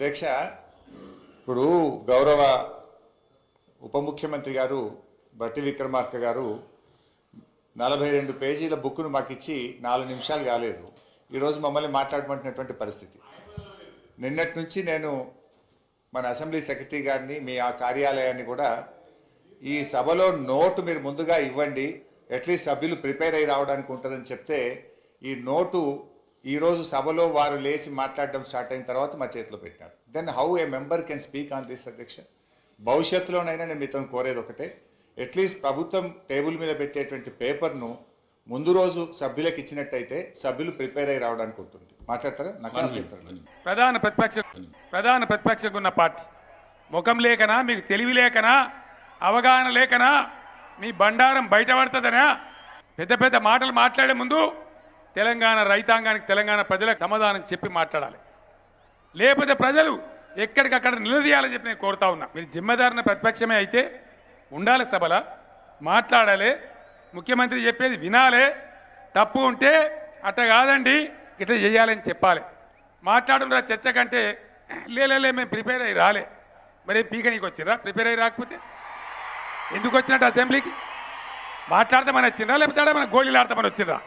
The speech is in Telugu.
అధ్యక్ష ఇప్పుడు గౌరవ ఉప ముఖ్యమంత్రి గారు బట్టి విక్రమార్క గారు నలభై రెండు పేజీల బుక్ను మాకు ఇచ్చి నాలుగు నిమిషాలు కాలేదు. ఈరోజు మమ్మల్ని మాట్లాడమంటున్నటువంటి పరిస్థితి. నిన్నటి నుంచి నేను మన అసెంబ్లీ సెక్రటరీ గారిని మీ ఆ కార్యాలయాన్ని కూడా ఈ సభలో నోటు మీరు ముందుగా ఇవ్వండి. అట్లీస్ట్ సభ్యులు ప్రిపేర్ అయి రావడానికి ఉంటుందని చెప్తే ఈ నోటు ఈరోజు సభలో వారు లేచి మాట్లాడడం స్టార్ట్ అయిన తర్వాత మా చేతిలో పెట్టారు. Then how a member can speak on this అధ్యక్ష భవిష్యత్తులోనైనా నేను మీతో కోరేది ఒకటే. అట్లీస్ట్ ప్రభుత్వం టేబుల్ మీద పెట్టేటువంటి పేపర్ను ముందు రోజు సభ్యులకు ఇచ్చినట్టయితే సభ్యులు ప్రిపేర్ అయి రావడానికి ఉంటుంది. మాట్లాడతారా? నాకు. ప్రధాన ప్రతిపక్ష ప్రధాన ప్రతిపక్షకు ఉన్న పార్టీ. ముఖం లేకనా? మీకు తెలివి లేకనా? అవగాహన లేకనా? మీ బండారం బయటపడుతుందనా పెద్ద పెద్ద మాటలు మాట్లాడే ముందు తెలంగాణ రైతాంగానికి తెలంగాణ ప్రజలకు సమాధానం చెప్పి మాట్లాడాలి. లేకపోతే ప్రజలు ఎక్కడికక్కడ నిలదీయాలని చెప్పి నేను కోరుతా ఉన్నా. మీరు జిమ్మదారిన ప్రతిపక్షమే అయితే ఉండాలి సభల మాట్లాడాలి ముఖ్యమంత్రి చెప్పేది వినాలే. తప్పు ఉంటే అట్ట కాదండి ఇట్లా చేయాలని చెప్పాలి. మాట్లాడడం రా చర్చ కంటే లేలే మేము ప్రిపేర్ అయ్యి రాలే. మరి పీకనీకి వచ్చిరా ప్రిపేర్ అయ్యి రాకపోతే? ఎందుకు వచ్చినట్టు అసెంబ్లీకి? మాట్లాడతామని వచ్చిందా? లేకపోతే మన గోళీలు ఆడతామని వచ్చిందా?